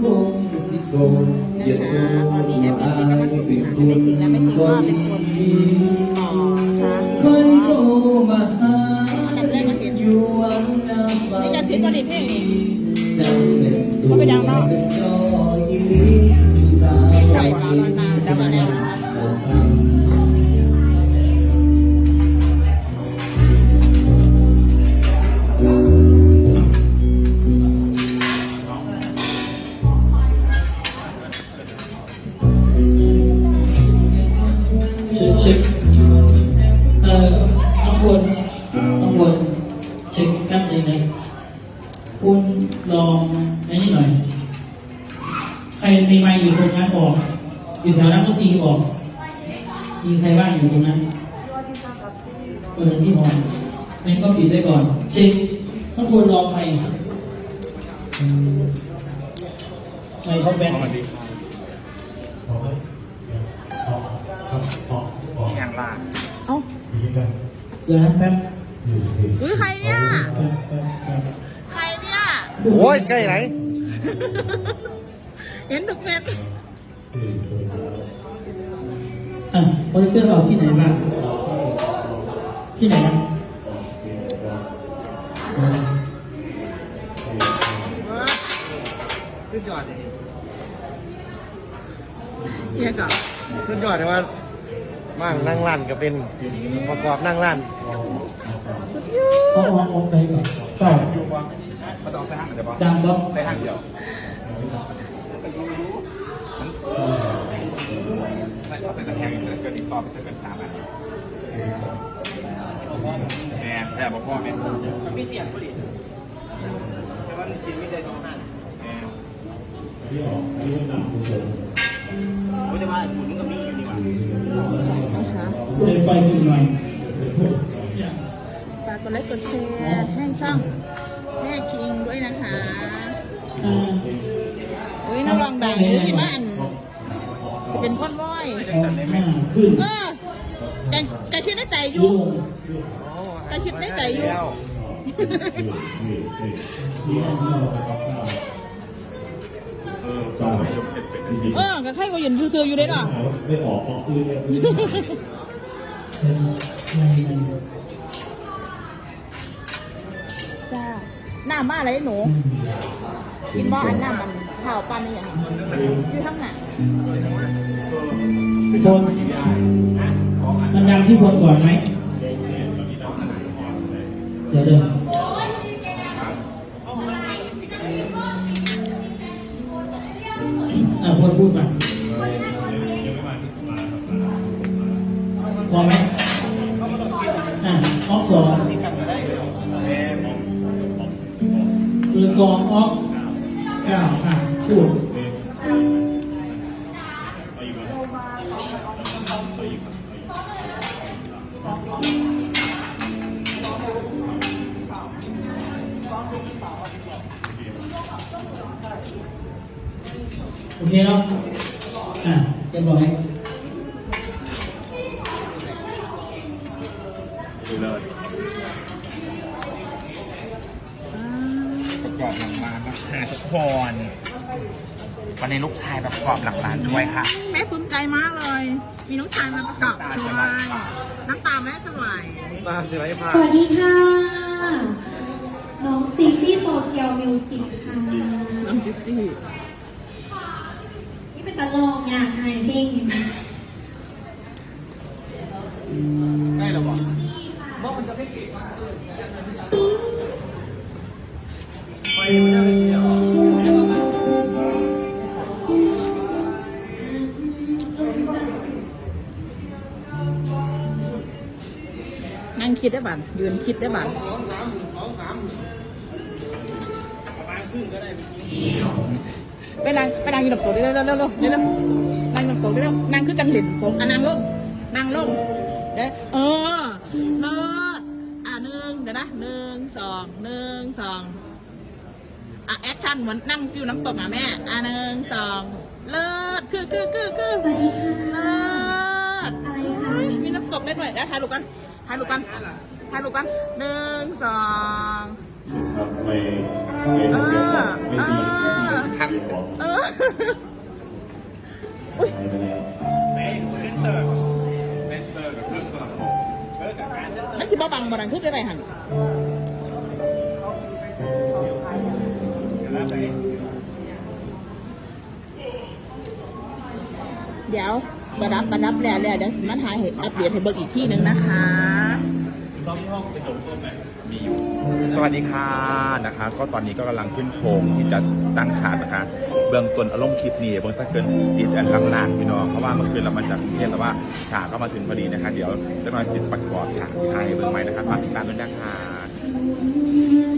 คงสิโกนอย่าโทษว่าอายเป็นคนบ่ดีต่อนะคะคอยโทรมาหาอยู่วังน้ำฟ้าจำเป็นตัวเป็นจอยืนสาวไก่ฟ้าลานนา เช็คเช็คเอ่อน้องควรน้องควรเช็คกันยังไงคุณลองนี่หน่อย ใครมีไมค์อยู่ตรงนั้นบอก อยู่แถวนั้นก็ตีบอกมีใครบ้างอยู่ตรงนั้นเออที่มองงั้นก็ปิดไว้ก่อน เช็คน้องควรลองไปไม่เขาแบน มีอย่างล่ะ เอ้า เดี๋ยวนะแป๊บอุ้ยใครเนี่ยแป๊บแป๊บแป๊บใครเนี่ย โอ้ยใกล้ไหน เห็นทุกเม็ดอะโปรดิวเตอร์เราที่ไหนบ้างที่ไหนนะขึ้นยอดเลยเฮียก่อนขึ้นยอดเลยว่า มั่งนั่งร้านก็เป็นประกอบนั่งร้านเอาเอาเอาไปก่อนใช่มาต้องใส่ห้างเดี๋ยวบอกดังแล้วใส่ห้างเดียวใส่ใส่ตะแคงเกินอีกต่อไปเกินสามอันแม่แม่บอกพ่อแม่มันมีเสียงผลิตแต่ว่าจริงไม่ได้สองห้างแม่ผมจะมาหมุนกับมีอยู่ดีกว่าใส่นะคะ เดินไปอีกหน่อยฝากกดไลค์กดแชร์ให้ช่องแม่คิงด้วยนะคะอ่าอุ้ยนักร้องดังหรือที่บ้านจะเป็นคนว้อยเอาหน้าขึ้นเออแกแกคิดในใจอลยู่งก็คิดในใจอยู่แล้วเออต้องให้ยกเด็ดเป็นจริงเออก็ใครก็ยืนซื่อๆอยู่เด้เนาะไม่ออกออกคือเลย จ้าหน้ามาอะไรหนูกินบ่อันหน้ามันข้าวปั้นนี่อย่างนี้อยู่ทั้งหน้าคนมันดังที่คนก่อนไหมเดี๋ยวเดี๋ยวอะพูดพูดมา พอไหมอะออกสองมือกองออกเก้าอะพูดโอเคเนาะอะเรียบร้อย เลยประกอบหลังร้านนะคะทุกคนวันนี้ลูกชายประกอบหลังร้านด้วยค่ะ แม่ภูมิใจมากเลย มีน้องชายมาประกอบด้วยน้ำตาแม่จะไหลตาสิไรพาสวัสดีค่ะ น้องซีฟี่โตเกียวมิวสิกค่ะน้องจิ๊ซี่นี่เป็นตะลองอย่างไฮเพลงอยู่นะ ได้หรอบอก ไปไม่ได้ไม่เกี่ยวนั่งคิดได้บันยืนคิดได้บันสองสามหมื่นสองสามประมาณครึ่งก็ได้ไปนั่งไปนั่งยืนหลับตัวเร็วเร็วเร็วเร็วเร็วนั่งหลับตัวเร็วนั่งขึ้นจังหลินผมอะนั่งลงนั่งลงเด้อเออเลิศอะ เดี๋ยวนะหนึ่งสองหนึ่งสองอะแอคชั่นเหมือนนั่งฟิวน้ำตกอะแม่อะหนึ่งสองเลิศคือคือคือคือสวัสดีค่ะเลิศอะไรคะเฮ้ยมีน้ำตกได้ด้วยแล้วถ่ายรูปกันถ่ายรูปกันถ่ายรูปกันหนึ่งสองครับไม่เออไม่เอดีอทักเอออุ๊ยมันคือบ่บังบ่ดังขึ้นไปไปหัน เดี๋ยวประดับประดับแล้วแล้วเดี๋ยวสมันหายอัปเดตให้เบิกอีกที่หนึ่งนะคะ สวัสดีค่ะนะคะ ก็ตอนนี้ก็กำลังขึ้นโครงที่จะตั้งฉากนะคะ เบื้องต้นอารมณ์คลิปนี้เบื้องสักเกินติดอันล่างพี่น้องเพราะว่าเมื่อคืนเรามาจากกรุงเทพแต่ว่าฉากก็มาถึงพอดีนะคะ เดี๋ยวจะมาติดประกอบฉากไทยเบื้องใหม่นะคะฝากติดตามด้วยนะคะ